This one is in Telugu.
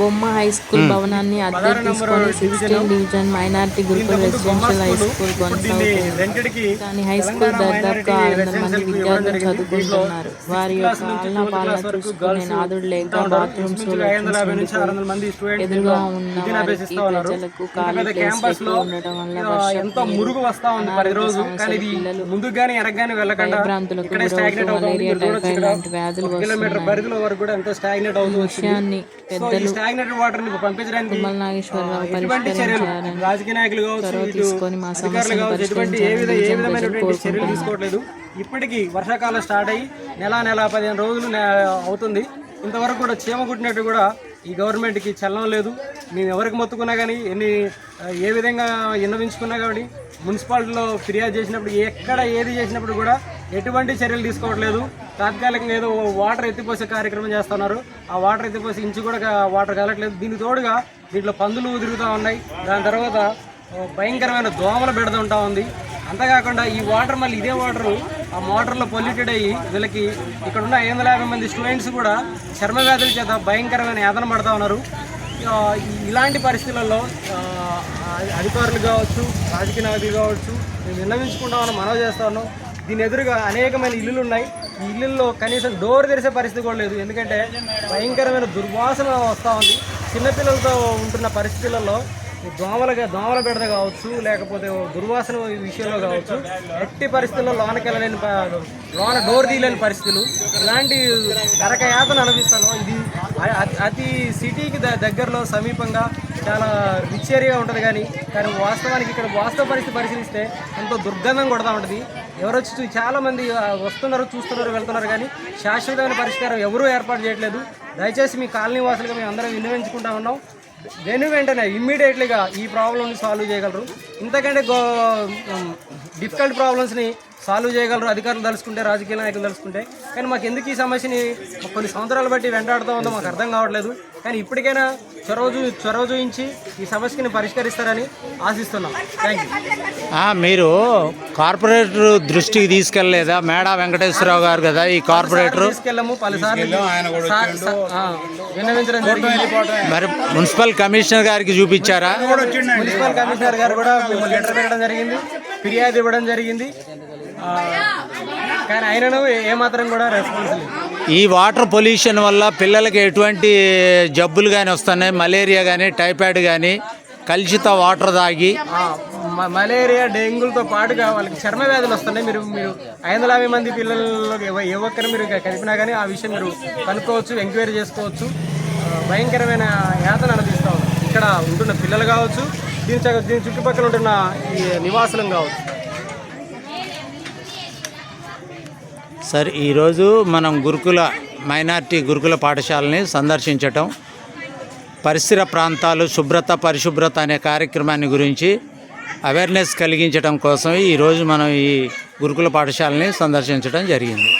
బొమ్మ హై స్కూల్ భవనాన్ని అద్దెకు తీసుకొని సిక్స్టీన్ డివిజన్ మైనారిటీ గురుకుల రెసిడెన్షియల్ హై స్కూల్ కొనసాగుతుంది. కానీ హై స్కూల్ దాదాపుగా ఆరు వందల మంది విద్యార్థులు చదువుకుంటున్నారు. వారి యొక్క ఆలన పాలన చూసుకునే నాదుడు లేక బాత్రూమ్స్ నుంచి ఆరు వందల మంది స్టూడెంట్స్ ఎదురుగా ఉన్న ప్రజలకు ఖాళీ ప్లేస్ ఉండటం వల్ల వెళ్ళకుండా మలేరియా టైఫాయిడ్ లాంటి వ్యాధులు ఒక కిలోమీటర్ పరిధిలో వరకు కూడా ఎంతో స్టాగ్నేట్ అవుతూ వచ్చింది. విషయాన్ని సో ఈ స్టాగ్నేటెడ్ వాటర్ని పంపించడానికి తిరుమల నాగేశ్వరరావు పరిష్కరించాలని రాజకీయ నాయకులు కావచ్చు ఇటు తీసుకొని మా సమస్యను కావచ్చు ఎటువంటి ఏ విధ ఏ పరిష్కరించాలని విధమైనటువంటి చర్యలు తీసుకోవట్లేదు. ఇప్పటికీ వర్షాకాలం స్టార్ట్ అయ్యి నెల నెల పదిహేను రోజులు అవుతుంది. ఇంతవరకు కూడా చీమ కుట్టినట్టు కూడా ఈ గవర్నమెంట్కి చలనం లేదు. మేము ఎవరికి మొత్తుకున్నా కానీ ఎన్ని ఏ విధంగా విన్నవించుకున్నా కానీ మున్సిపాలిటీలో ఫిర్యాదు చేసినప్పుడు ఎక్కడ ఏది చేసినప్పుడు కూడా ఎటువంటి చర్యలు తీసుకోవట్లేదు. తాత్కాలికంగా ఏదో వాటర్ ఎత్తిపోసే కార్యక్రమం చేస్తున్నారు. ఆ వాటర్ ఎత్తిపోసే ఇంచు కూడా వాటర్ కలగట్లేదు దీనికి తోడుగా దీంట్లో పందులు తిరుగుతూ ఉన్నాయి. దాని తర్వాత భయంకరమైన దోమలు పెడుతుంటా ఉంది. అంతేకాకుండా ఈ వాటర్ మళ్ళీ ఇదే వాటర్ ఆ మోటార్లో పొల్యూటెడ్ అయ్యి వీళ్ళకి ఇక్కడ ఉన్న ఐదు వందల యాభై మంది స్టూడెంట్స్ కూడా చర్మ వ్యాధుల చేత భయంకరమైన యాతన పడతా ఉన్నారు. ఇలాంటి పరిస్థితులలో అధికారులు కావచ్చు రాజకీయ నాయకులు కావచ్చు మేము విన్నవించుకుంటామని మనవి చేస్తా ఉన్నాం. దీని ఎదురుగా అనేకమైన ఇల్లులు ఉన్నాయి ఈ ఇల్లుల్లో కనీసం డోర్ తెరిసే పరిస్థితి కూడా లేదు. ఎందుకంటే భయంకరమైన దుర్వాసన వస్తూ ఉంది. చిన్నపిల్లలతో ఉంటున్న పరిస్థితులలో దోమలగా దోమలుగా దోమల బెడద కావచ్చు లేకపోతే దుర్వాసన విషయంలో కావచ్చు ఎట్టి పరిస్థితుల్లో లోనకి వెళ్ళలేని లోన డోర్ తీయలేని పరిస్థితులు. ఇలాంటి నరక అనుభవిస్తాను. అనిపిస్తాను ఇది అతి సిటీకి ద- దగ్గరలో సమీపంగా చాలా రిచ్ ఏరియా ఉంటుంది కానీ కానీ వాస్తవానికి ఇక్కడ వాస్తవ పరిస్థితి పరిశీలిస్తే ఎంతో దుర్గంధం కొడతా ఉంటుంది. ఎవరు వచ్చి చాలామంది వస్తున్నారు చూస్తున్నారు వెళ్తున్నారు కానీ శాశ్వతమైన పరిష్కారం ఎవరూ ఏర్పాటు చేయట్లేదు. దయచేసి మీ కాలనీ వాసులుగా మేము అందరం వినియోగించుకుంటా ఉన్నాం. వెను వెంటనే ఇమ్మీడియట్లీగా ఈ ప్రాబ్లమ్ని సాల్వ్ చేయగలరు. ఇంతకంటే గో డిఫికల్ట్ ప్రాబ్లమ్స్ని సాల్వ్ చేయగలరు అధికారులు తలుచుకుంటే రాజకీయ నాయకులు తలుచుకుంటే. కానీ మాకు ఎందుకు ఈ సమస్యని కొన్ని సంవత్సరాలు బట్టి వెంటాడుతూ ఉందో మాకు అర్థం కావట్లేదు. కానీ ఇప్పటికైనా చొరవ చొరవ చూపించి ఈ సమస్యని పరిష్కరిస్తారని ఆశిస్తున్నాం. థ్యాంక్ యూ ఆ, మీరు కార్పొరేటర్ దృష్టికి తీసుకెళ్ళలేదా? మేడా వెంకటేశ్వరరావు గారు కదా ఈ కార్పొరేటర్? తీసుకెళ్ళము పలుసార్లు విన్నవించడం జరిగింది. మరి మున్సిపల్ కమిషనర్ గారికి చూపించారా? మున్సిపల్ కమిషనర్ గారు కూడా మేము లెటర్ పెట్టడం జరిగింది ఫిర్యాదు ఇవ్వడం జరిగింది. కానీ ఏమాత్రం కూడా రెస్పాన్స్ లేదు. ఈ వాటర్ పొల్యూషన్ వల్ల పిల్లలకి ఎటువంటి జబ్బులు కానీ వస్తున్నాయి మలేరియా కానీ టైఫాయిడ్ కానీ కలుషిత వాటర్ తాగి. మలేరియా డెంగ్యూలతో పాటుగా వాళ్ళకి చర్మ వ్యాధులు వస్తున్నాయి. మీరు మీరు ఐదు వందల యాభై మంది పిల్లలు ఏ ఒక్కరు మీరు కలిపినా కానీ ఆ విషయం మీరు కనుక్కోవచ్చు ఎంక్వైరీ చేసుకోవచ్చు. భయంకరమైన యాతన ఉంది ఇక్కడ ఉంటున్న పిల్లలు కావచ్చు దీని దీని చుట్టుపక్కల ఉంటున్న ఈ నివాసులం కావచ్చు. సరే ఈరోజు మనం గురుకుల మైనార్టీ గురుకుల పాఠశాలని సందర్శించటం. పరిసర ప్రాంతాలు శుభ్రత పరిశుభ్రత అనే కార్యక్రమాన్ని గురించి అవేర్నెస్ కలిగించడం కోసం ఈరోజు మనం ఈ గురుకుల పాఠశాలని సందర్శించడం జరిగింది.